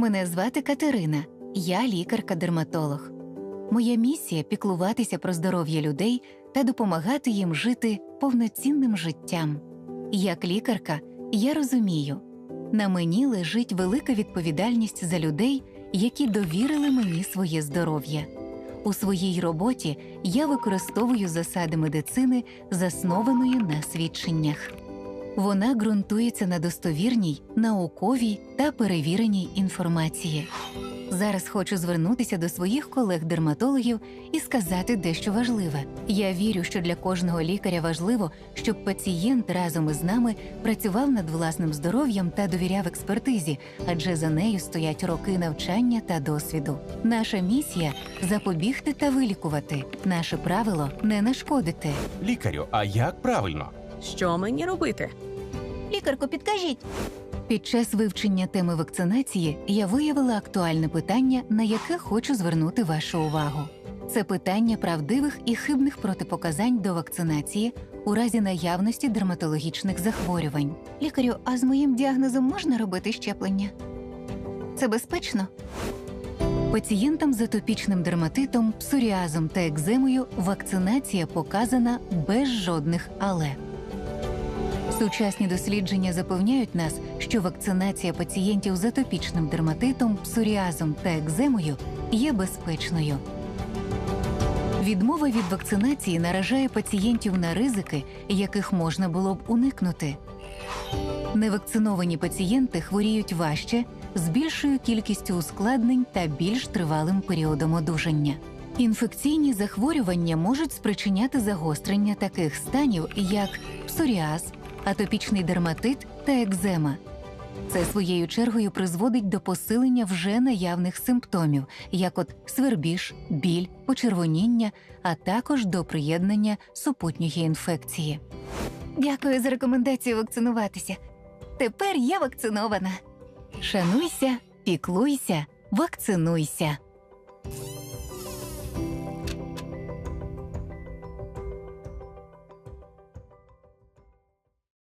Мене звати Катерина, я лікарка-дерматолог. Моя місія піклуватися про здоров'я людей та допомагати їм жити повноцінним життям. Як лікарка, я розумію, на мені лежить велика відповідальність за людей, які довірили мені своє здоров'я. У своїй роботі я використовую засади медицини, заснованої на свідченнях. Вона ґрунтується на достовірній, науковій та перевіреній інформації. Зараз хочу звернутися до своїх колег-дерматологів і сказати дещо важливе. Я вірю, що для кожного лікаря важливо, щоб пацієнт разом із нами працював над власним здоров'ям та довіряв експертизі, адже за нею стоять роки навчання та досвіду. Наша місія запобігти та вилікувати. Наше правило не нашкодити. Лікарю, а як правильно? Що мені робити? Лікарко, підкажіть. Під час вивчення теми вакцинації я виявила актуальне питання, на яке хочу звернути вашу увагу. Це питання правдивих і хибних протипоказань до вакцинації у разі наявності дерматологічних захворювань. Лікарю, а з моїм діагнозом можна робити щеплення? Це безпечно? Пацієнтам з атопічним дерматитом, псоріазом та екземою вакцинація показана без жодних але. Сучасні дослідження запевняють нас, що вакцинація пацієнтів з атопічним дерматитом, псоріазом та екземою є безпечною. Відмова від вакцинації наражає пацієнтів на ризики, яких можна було б уникнути. Невакциновані пацієнти хворіють важче, з більшою кількістю ускладнень та більш тривалим періодом одужання. Інфекційні захворювання можуть спричиняти загострення таких станів, як псоріаз, атопічний дерматит та екзема. Це своєю чергою призводить до посилення вже наявних симптомів, як от свербіж, біль, почервоніння, а також до приєднання супутньої інфекції. Дякую за рекомендацію вакцинуватися. Тепер я вакцинована. Шануйся, піклуйся, вакцинуйся.